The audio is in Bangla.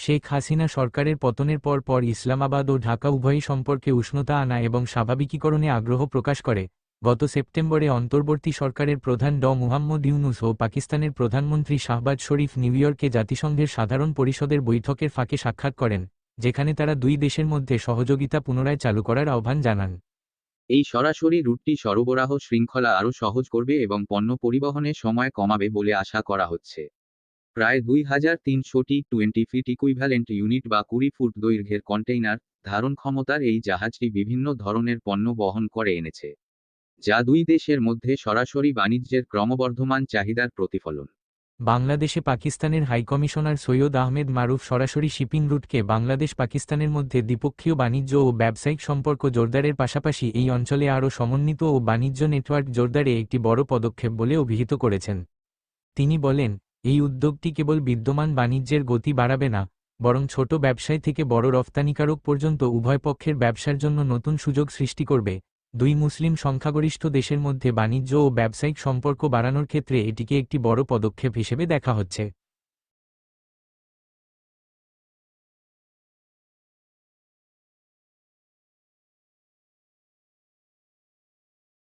শেখ হাসিনা সরকারের পতনের পর পর ইসলামাবাদ ও ঢাকা উভয়ই সম্পর্কে উষ্ণতা আনা এবং স্বাভাবিকীকরণে আগ্রহ প্রকাশ করে। গত সেপ্টেম্বরে অন্তর্বর্তী সরকারের প্রধান ড মুহাম্মদ ইউনুস ও পাকিস্তানের প্রধানমন্ত্রী শাহবাজ শরীফ নিউ ইয়র্কে জাতিসংঘের সাধারণ পরিষদের বৈঠকের ফাঁকে সাক্ষাৎ করেন, যেখানে তারা দুই দেশের মধ্যে সহযোগিতা পুনরায় চালু করার আহ্বান জানান। এই সরাসরি রুটটি সরবরাহ শৃঙ্খলা আরও সহজ করবে এবং পণ্য পরিবহনে সময় কমাবে বলে আশা করা হচ্ছে। প্রায় দুই হাজার তিনশোটি টোয়েন্টি ফিট ইকুইভ্যালেন্ট ইউনিট বা কুড়ি ফুট দৈর্ঘ্যের কন্টেইনার ধারণ ক্ষমতার এই জাহাজটি বিভিন্ন ধরনের পণ্য বহন করে এনেছে, যা দুই দেশের মধ্যে সরাসরি বাণিজ্যের ক্রমবর্ধমান চাহিদার প্রতিফলন। বাংলাদেশে পাকিস্তানের হাইকমিশনার সৈয়দ আহমেদ মারুফ সরাসরি শিপিং রুটকে বাংলাদেশ পাকিস্তানের মধ্যে দ্বিপক্ষীয় বাণিজ্য ও ব্যবসায়িক সম্পর্ক জোরদারের পাশাপাশি এই অঞ্চলে আরও সমন্বিত ও বাণিজ্য নেটওয়ার্ক জোরদারে একটি বড় পদক্ষেপ বলে অভিহিত করেছেন। তিনি বলেন এই উদ্যোগটি কেবল বিদ্যমান বাণিজ্যের গতি বাড়াবে না, বরং ছোট ব্যবসায় থেকে বড় রফতানিকারক পর্যন্ত উভয় পক্ষের ব্যবসার জন্য নতুন সুযোগ সৃষ্টি করবে। দুই মুসলিম সংখ্যাগরিষ্ঠ দেশের মধ্যে বাণিজ্য ও ব্যবসায়িক সম্পর্ক বাড়ানোর ক্ষেত্রে এটিকে একটি বড় পদক্ষেপ হিসেবে দেখা হচ্ছে।